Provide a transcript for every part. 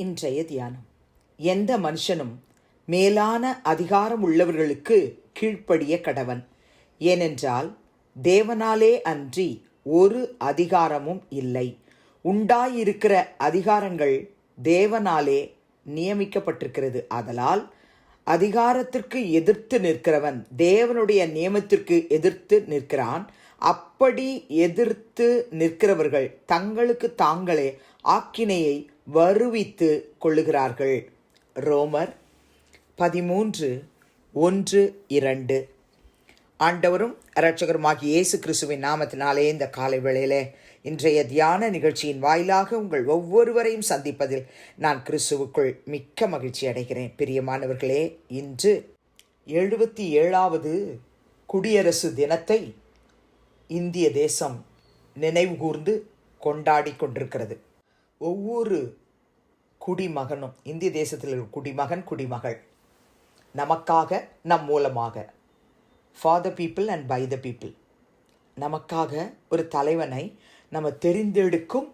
இன்றைய தியானம். எந்த மனுஷனும் மேலான அதிகாரம் உள்ளவர்களுக்கு கீழ்ப்படிய கடவன். ஏனென்றால் தேவனாலே அன்றி ஒரு அதிகாரமும் இல்லை. உண்டாயிருக்கிற அதிகாரங்கள் தேவனாலே நியமிக்கப்பட்டிருக்கிறது. ஆதலால் அதிகாரத்திற்கு எதிர்த்து நிற்கிறவன் தேவனுடைய நியமத்திற்கு எதிர்த்து நிற்கிறான். அப்படி எதிர்த்து நிற்கிறவர்கள் தங்களுக்கு தாங்களே ஆக்கினையை வருவித்து கொள்ளுகிறார்கள். ரோமர் பதிமூன்று ஒன்று இரண்டு. ஆண்டவரும் இரட்சகருமாகிய இயேசு கிறிஸ்துவின் நாமத்தினாலே இந்த காலை வேளையிலே இன்றைய தியான நிகழ்ச்சியின் வாயிலாக உங்கள் ஒவ்வொருவரையும் சந்திப்பதில் நான் கிறிஸ்துவுக்குள் மிக்க மகிழ்ச்சி அடைகிறேன். பிரியமானவர்களே இன்று எழுபத்தி ஏழாவது குடியரசு தினத்தை இந்திய தேசம் நினைவுகூர்ந்து கொண்டாடி கொண்டிருக்கிறது. ஒவ்வொரு குடிமகனும் இந்திய தேசத்தில் இருக்கும் குடிமகன் குடிமகள் நமக்காக நம் மூலமாக. For the people and by the people நமக்காக ஒரு தலைவனை நம்ம தெரிந்தெடுக்கும்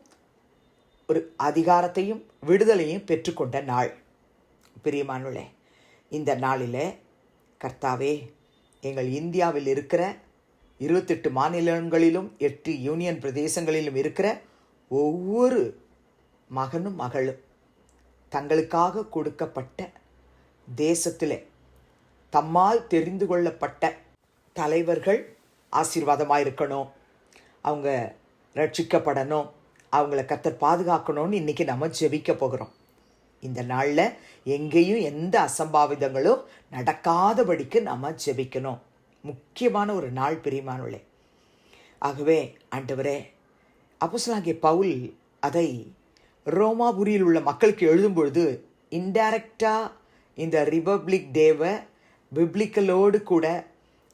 ஒரு அதிகாரத்தையும் விடுதலையும் பெற்றுக்கொண்ட நாள். பிரியமானுளே இந்த நாளில் கர்த்தாவே எங்கள் இந்தியாவில் இருக்கிற இருபத்தெட்டு மாநிலங்களிலும் எட்டு யூனியன் பிரதேசங்களிலும் இருக்கிற ஒவ்வொரு மகனும் மகளும் தங்களுக்காக கொடுக்கப்பட்ட தேசத்திலே தம்மால் தெரிந்து கொள்ளப்பட்ட தலைவர்கள் ஆசீர்வாதமாக இருக்கணும் அவங்க ரட்சிக்கப்படணும். அவங்கள கத்தர் பாதுகாக்கணும்னு இன்றைக்கி நம்ம ஜெபிக்க போகிறோம். இந்த நாளில் எங்கேயும் எந்த அசம்பாவிதங்களும் நடக்காதபடிக்கு நம்ம ஜெபிக்கணும். முக்கியமான ஒரு நாள் பிரியமானுள்ளே ஆகவே ஆண்டவரே அப்போஸ்தலனாகிய பவுல் அதை ரோமாபுரியில் உள்ள மக்களுக்கு எழுதும் பொழுது இன்டைரக்டாக இந்த ரிபப்ளிக் டேவை பிப்ளிக்கலோடு கூட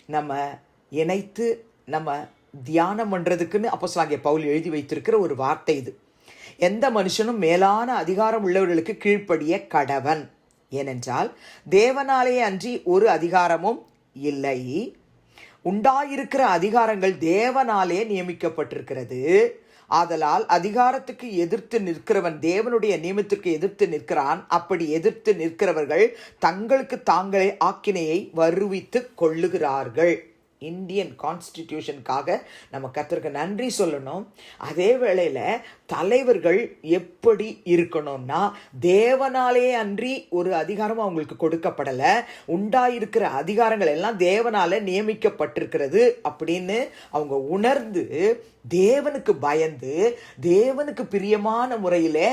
நம்ம இணைத்து நம்ம தியானம் பண்ணுறதுக்குன்னு அப்போஸ்தலனாகிய பவுல் எழுதி வைத்திருக்கிற ஒரு வார்த்தை இது. எந்த மனுஷனும் மேலான அதிகாரம் உள்ளவர்களுக்கு கீழ்ப்படிய கடவன். ஏனென்றால் தேவனாலே அன்றி ஒரு அதிகாரமும் இல்லை. உண்டாயிருக்கிற அதிகாரங்கள் தேவனாலே நியமிக்கப்பட்டிருக்கிறது. ஆதலால் அதிகாரத்துக்கு எதிர்த்து நிற்கிறவன் தேவனுடைய நியமத்திற்கு எதிர்த்து நிற்கிறான். அப்படி எதிர்த்து நிற்கிறவர்கள் தங்களுக்கு தாங்களே ஆக்கினையை வருவித்து கொள்ளுகிறார்கள். இந்தியன் கான்ஸ்டிடியூஷனுக்காக நம்ம கத்திற்கு நன்றி சொல்லணும். அதே வேளையில் தலைவர்கள் எப்படி இருக்கணும்னா தேவனாலே அன்றி ஒரு அதிகாரம் அவங்களுக்கு கொடுக்கப்படலை. உண்டாயிருக்கிற அதிகாரங்கள் எல்லாம் தேவனால நியமிக்கப்பட்டிருக்கிறது அப்படின்னு அவங்க உணர்ந்து தேவனுக்கு பயந்து தேவனுக்கு பிரியமான முறையில்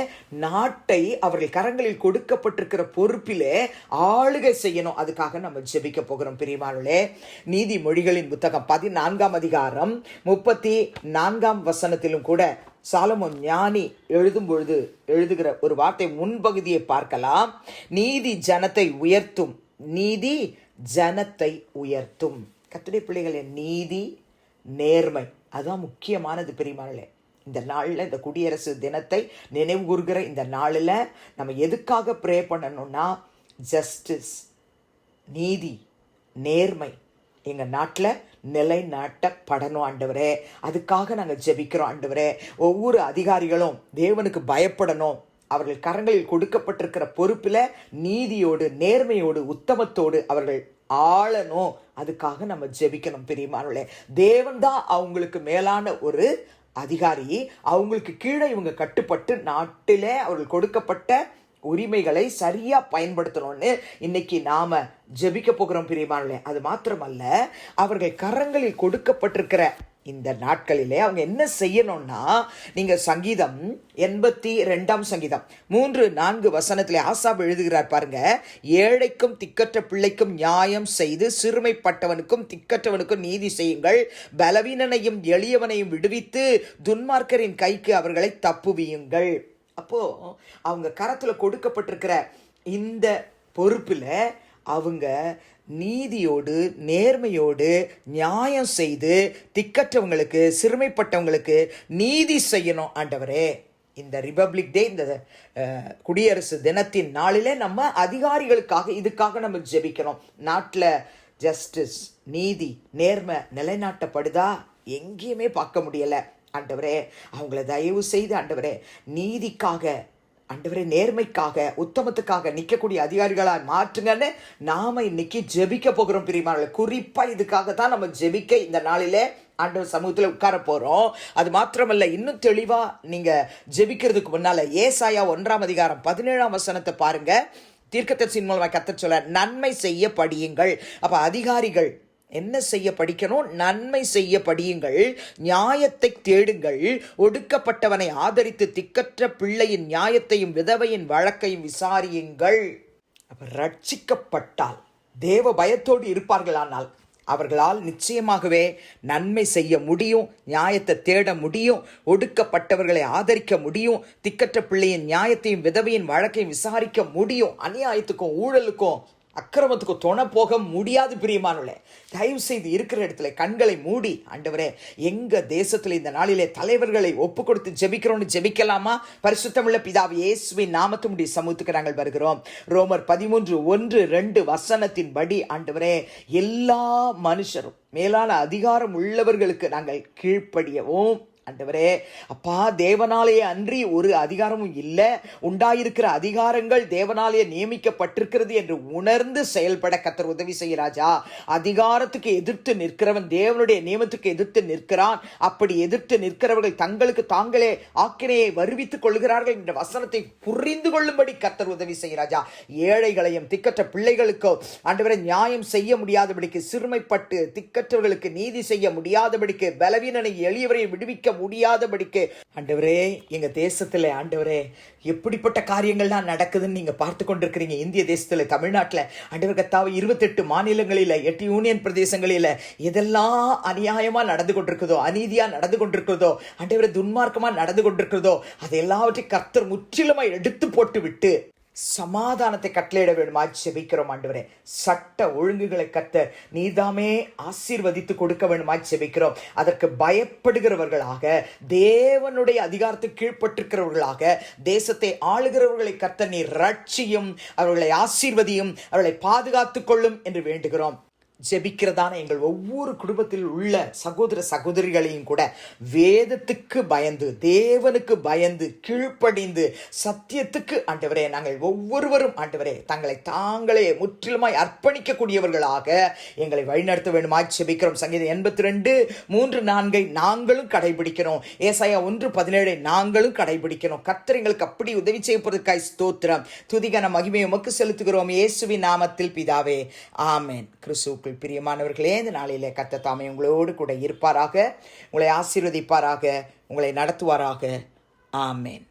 நாட்டை அவர்கள் கரங்களில் கொடுக்கப்பட்டிருக்கிற பொறுப்பிலே ஆளுகை செய்யணும். அதுக்காக நம்ம ஜெபிக்க போகிறோம் பிரியமானே நீதிமொழிகளின் புத்தகம் பதினான்காம் அதிகாரம் முப்பத்தி நான்காம் வசனத்திலும் கூட சாலமோன் ஞானி எழுதும் பொழுது எழுதுகிற ஒரு வார்த்தை முன்பகுதியை பார்க்கலாம். நீதி ஜனத்தை உயர்த்தும். நீதி ஜனத்தை உயர்த்தும். கத்துடைய பிள்ளைகளின் நீதி நேர்மை அதுதான் முக்கியமானது பெரியமானே இந்த நாளில் இந்த குடியரசு தினத்தை நினைவு கூறுகிற இந்த நாளில் நம்ம எதுக்காக ப்ரே பண்ணணும்னா ஜஸ்டிஸ் நீதி நேர்மை எங்கள் நாட்டில் நிலைநாட்டப்படணும் ஆண்டவரே. அதுக்காக நாங்கள் ஜெபிக்கிறோம் ஆண்டவரே. ஒவ்வொரு அதிகாரிகளும் தேவனுக்கு பயப்படணும். அவர்கள் கரங்களில் கொடுக்கப்பட்டிருக்கிற பொறுப்பில் நீதியோடு நேர்மையோடு உத்தமத்தோடு அவர்கள் ஆளணும். அதுக்காக நம்ம ஜெபிக்கணும் பெரியமானே தேவன் தான் அவங்களுக்கு மேலான ஒரு அதிகாரி. அவங்களுக்கு கீழே இவங்க கட்டுப்பட்டு நாட்டிலே அவர்கள் கொடுக்கப்பட்ட உரிமைகளை சரியா பயன்படுத்தணும்னு இன்னைக்கு நாம ஜெபிக்க போகிறோம் பிரியமானே அது மாத்திரமல்ல அவர்கள் கரங்களில் கொடுக்கப்பட்டிருக்கிற இந்த நாட்களிலே அவங்க என்ன செய்யணும்னா நீங்க சங்கீதம் எண்பத்தி ரெண்டாம் சங்கீதம் மூன்று நான்கு வசனத்தில் ஆசாப் எழுதுகிறார் பாருங்க. ஏழைக்கும் திக்கற்ற பிள்ளைக்கும் நியாயம் செய்து சிறுமைப்பட்டவனுக்கும் திக்கற்றவனுக்கும் நீதி செய்யுங்கள். பலவீனனையும் எளியவனையும் விடுவித்து துன்மார்க்கரின் கைக்கு அவர்களை தப்புவியுங்கள். அப்போ அவங்க கரத்துல கொடுக்கப்பட்டிருக்கிற இந்த பொறுப்புல அவங்க நீதியோடு நேர்மையோடு நியாயம் செய்து திக்கற்றவங்களுக்கு சிறுமைப்பட்டவங்களுக்கு நீதி செய்யணும் ஆண்டவரே. இந்த ரிபப்ளிக் டே இந்த குடியரசு தினத்தின் நாளிலே நம்ம அதிகாரிகளுக்காக இதுக்காக நம்ம ஜெபிக்கிறோம். நாட்டில் ஜஸ்டிஸ் நீதி நேர்மை நிலைநாட்டப்படுதா? எங்கேயுமே பார்க்க முடியலை. ஆண்டவரே அவங்கள தயவு செய்து ஆண்டவரே நீதிக்காக ஆண்டவரே நேர்மைக்காக உத்தமத்துக்காக நிற்கக்கூடிய அதிகாரிகளாக மாற்றுங்கன்னு நாம இன்னைக்கு ஜெபிக்க போகிறோம் பிரியமானவர்கள். குறிப்பாக இதுக்காக தான் நம்ம ஜெபிக்க இந்த நாளிலே ஆண்டவர் சமூகத்தில் உட்கார போகிறோம் அது மாத்திரமல்ல இன்னும் தெளிவாக நீங்கள் ஜெபிக்கிறதுக்கு முன்னால் ஏசாயா ஒன்றாம் அதிகாரம் பதினேழாம் வசனத்தை பாருங்கள் தீர்க்கத்தரசின் மூலமாக கத்த சொல்ல நன்மை செய்ய படியுங்கள் அப்போ அதிகாரிகள் என்ன செய்ய படிக்கணும்? நன்மை செய்ய படியுங்கள். நியாயத்தை தேடுங்கள். ஒடுக்கப்பட்டவனை ஆதரித்து திக்கற்ற பிள்ளையின் நியாயத்தையும் விதவையின் வழக்கையும் விசாரியுங்கள். அவர் ரட்சிக்கப்பட்டால் தேவ பயத்தோடு இருப்பார்களானால் அவர்களால் நிச்சயமாகவே நன்மை செய்ய முடியும் நியாயத்தை தேட முடியும் ஒடுக்கப்பட்டவர்களை ஆதரிக்க முடியும் திக்கற்ற பிள்ளையின் நியாயத்தையும் விதவையின் வழக்கையும் விசாரிக்க முடியும் அநியாயத்துக்கும் ஊழலுக்கும் அக்கிரமத்துக்கு துணை போக முடியாது பிரியமானுள்ளே தயவு செய்து இருக்கிற இடத்துல கண்களை மூடி ஆண்டவரே எங்க தேசத்தில் இந்த நாளிலே தலைவர்களை ஒப்பு கொடுத்து ஜெபிக்கிறோம்னு ஜெபிக்கலாமா? பரிசுத்தமுள்ள பிதாവ് இயேசுவின் நாமத்தினுடைய சமூகத்துக்கு நாங்கள் வருகிறோம். ரோமர் பதிமூன்று ஒன்று ரெண்டு வசனத்தின் படி ஆண்டவரே எல்லா மனுஷரும் மேலான அதிகாரம் உள்ளவர்களுக்கு நாங்கள் கீழ்ப்படியவும். ஆண்டவரே அப்பா தேவனாலே அன்றி ஒரு அதிகாரமும் இல்லை. உண்டாயிருக்கிற அதிகாரங்கள் தேவனாலய நியமிக்கப்பட்டிருக்கிறது என்று உணர்ந்து செயல்பட கத்தர் உதவி செய்ய ராஜா. அதிகாரத்துக்கு எதிர்த்து நிற்கிறவன் தேவனுடைய நியமத்துக்கு எதிர்த்து நிற்கிறான். அப்படி எதிர்த்து நிற்கிறவர்கள் தங்களுக்கு தாங்களே ஆக்கினையை வருவித்துக் கொள்கிறார்கள் என்ற வசனத்தை புரிந்து கொள்ளும்படி கத்தர் உதவி செய்ய ராஜா. ஏழைகளையும் திக்கற்ற பிள்ளைகளுக்கோ ஆண்டவரை நியாயம் செய்ய முடியாதபடிக்கு சிறுமைப்பட்டு திக்கற்றவர்களுக்கு நீதி செய்ய முடியாதபடிக்கு பலவீனனை எளியவரை விடுவிக்க முடியாதபடிக்கு ஆண்டவரே எங்க தேசத்துல ஆண்டவரே எப்படிப்பட்ட காரியங்கள்லாம் நடக்குதுன்னு நீங்க பார்த்து கொண்டிருக்கிறீங்க. இந்திய தேசத்துல தமிழ்நாட்டில் ஆண்டவர் கத்தாவை இருபத்தெட்டு மாநிலங்களில் எட்டு யூனியன் பிரதேசங்களில் எதெல்லாம் அநியாயமா நடந்து கொண்டிருக்குதோ அநீதியா நடந்து கொண்டிருக்கிறதோ ஆண்டவரை துன்மார்க்கமா நடந்து கொண்டிருக்கிறதோ அது எல்லாவற்றையும் கர்த்தர் முற்றிலுமா எடுத்து போட்டு விட்டு சமாதானத்தை கட்டளையிட வேண்டுமா? செபிக்கிறோம் ஆண்டவரே. சட்ட ஒழுங்குகளை கத்த நீதாமே ஆசீர்வதித்து கொடுக்க வேண்டுமா? செபிக்கிறோம் அதற்கு பயப்படுகிறவர்களாக தேவனுடைய அதிகாரத்துக்கு கீழ்ப்பட்டிருக்கிறவர்களாக தேசத்தை ஆளுகிறவர்களை கத்த நீர் ரட்சியும் அவர்களை ஆசீர்வதியும் அவர்களை பாதுகாத்துக் கொள்ளும் என்று வேண்டுகிறோம். ஜெபிக்கிறதான எங்கள் ஒவ்வொரு குடும்பத்தில் உள்ள சகோதர சகோதரிகளையும் கூட வேதத்துக்கு பயந்து தேவனுக்கு பயந்து கீழ்ப்படிந்து சத்தியத்துக்கு ஆண்டவரே நாங்கள் ஒவ்வொருவரும் ஆண்டவரே தங்களை தாங்களே முற்றிலுமாய் அர்ப்பணிக்கக்கூடியவர்களாக எங்களை வழிநடத்த வேண்டுமாய் ஜெபிக்கிறோம். சங்கீதம் எண்பத்தி ரெண்டு மூன்று நான்கை நாங்களும் கடைபிடிக்கிறோம். ஏசாயா ஒன்று பதினேழை நாங்களும் கடைபிடிக்கிறோம். கத்தர் எங்களுக்கு அப்படி உதவி செய்யப்படுவதற்காய் ஸ்தோத்திரம். துதிகன மகிமை உமக்கு செலுத்துகிறோம். இயேசுவின் நாமத்தில் பிதாவே ஆமேன். கிறிஸ்துக்கு கிறிஸ்துவுக்குள் பிரியமானவர்களே இந்த நாளிலே கத்த தாமே உங்களோடு கூட இருப்பாராக. உங்களை ஆசீர்வதிப்பாராக உங்களை நடத்துவாராக. ஆமேன்.